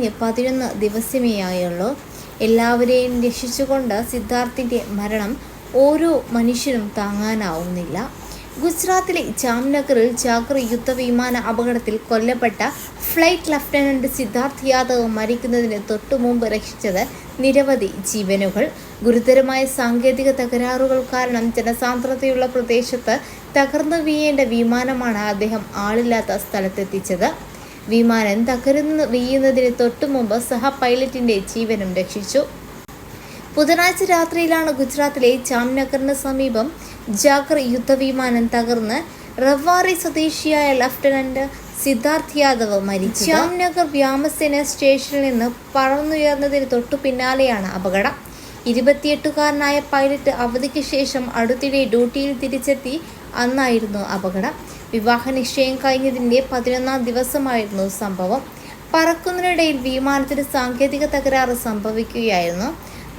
ദിവസമേ ദിവസമേയായുള്ളൂ. എല്ലാവരെയും രക്ഷിച്ചുകൊണ്ട് സിദ്ധാർത്ഥിന്റെ മരണം ഓരോ മനുഷ്യനും താങ്ങാനാവുന്നില്ല. ഗുജറാത്തിലെ ജാംനഗറിൽ ചാക്രി യുദ്ധവിമാന അപകടത്തിൽ കൊല്ലപ്പെട്ട ഫ്ലൈറ്റ് ലഫ്റ്റനന്റ് സിദ്ധാർത്ഥ് യാദവ് മരിക്കുന്നതിന് തൊട്ടുമുമ്പ് രക്ഷിച്ചത് നിരവധി ജീവനുകൾ. ഗുരുതരമായ സാങ്കേതിക തകരാറുകൾ കാരണം ജനസാന്ദ്രതയുള്ള പ്രദേശത്ത് തകർന്നു വീയേണ്ട വിമാനമാണ് അദ്ദേഹം ആളില്ലാത്ത സ്ഥലത്തെത്തിച്ചത്. വിമാനം തകർന്നു വീഴുന്നതിന് തൊട്ടുമുമ്പ് സഹ പൈലറ്റിന്റെ ജീവനും രക്ഷിച്ചു. ബുധനാഴ്ച രാത്രിയിലാണ് ഗുജറാത്തിലെ ജാംനഗറിന് സമീപം ജാഗർ യുദ്ധവിമാനം തകർന്ന് റവാറി സ്വദേശിയായ ലഫ്റ്റനന്റ് സിദ്ധാർത്ഥ് യാദവ് മരിച്ചു ജാംനഗർ വ്യോമസേന സ്റ്റേഷനിൽ നിന്ന് പറന്നുയർന്നതിന് തൊട്ടു പിന്നാലെയാണ് അപകടം. ഇരുപത്തിയെട്ടുകാരനായ പൈലറ്റ് അവധിക്ക് ശേഷം അടുത്തിടെ ഡ്യൂട്ടിയിൽ തിരിച്ചെത്തി അന്നായിരുന്നു അപകടം. വിവാഹ നിശ്ചയം കഴിഞ്ഞതിന്റെ പതിനൊന്നാം ദിവസമായിരുന്നു സംഭവം. പറക്കുന്നതിനിടയിൽ വിമാനത്തിന് സാങ്കേതിക തകരാറ് സംഭവിക്കുകയായിരുന്നു.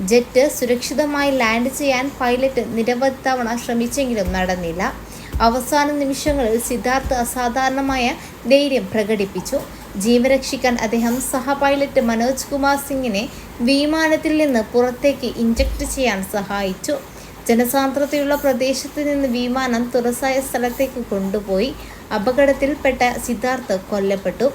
ജെറ്റ് സുരക്ഷിതമായി ലാൻഡ് ചെയ്യാൻ പൈലറ്റ് നിരവധി തവണ ശ്രമിച്ചെങ്കിലും നടന്നില്ല. അവസാന നിമിഷങ്ങളിൽ സിദ്ധാർത്ഥ് അസാധാരണമായ ധൈര്യം പ്രകടിപ്പിച്ചു. ജീവൻ രക്ഷിക്കാൻ അദ്ദേഹം സഹപൈലറ്റ് മനോജ് കുമാർ സിംഗിനെ വിമാനത്തിൽ നിന്ന് പുറത്തേക്ക് ഇഞ്ചക്ട് ചെയ്യാൻ സഹായിച്ചു. ജനസാന്ദ്രതയുള്ള പ്രദേശത്ത് നിന്ന് വിമാനം തുറസായ സ്ഥലത്തേക്ക് കൊണ്ടുപോയി. അപകടത്തിൽപ്പെട്ട സിദ്ധാർത്ഥ് കൊല്ലപ്പെട്ടു.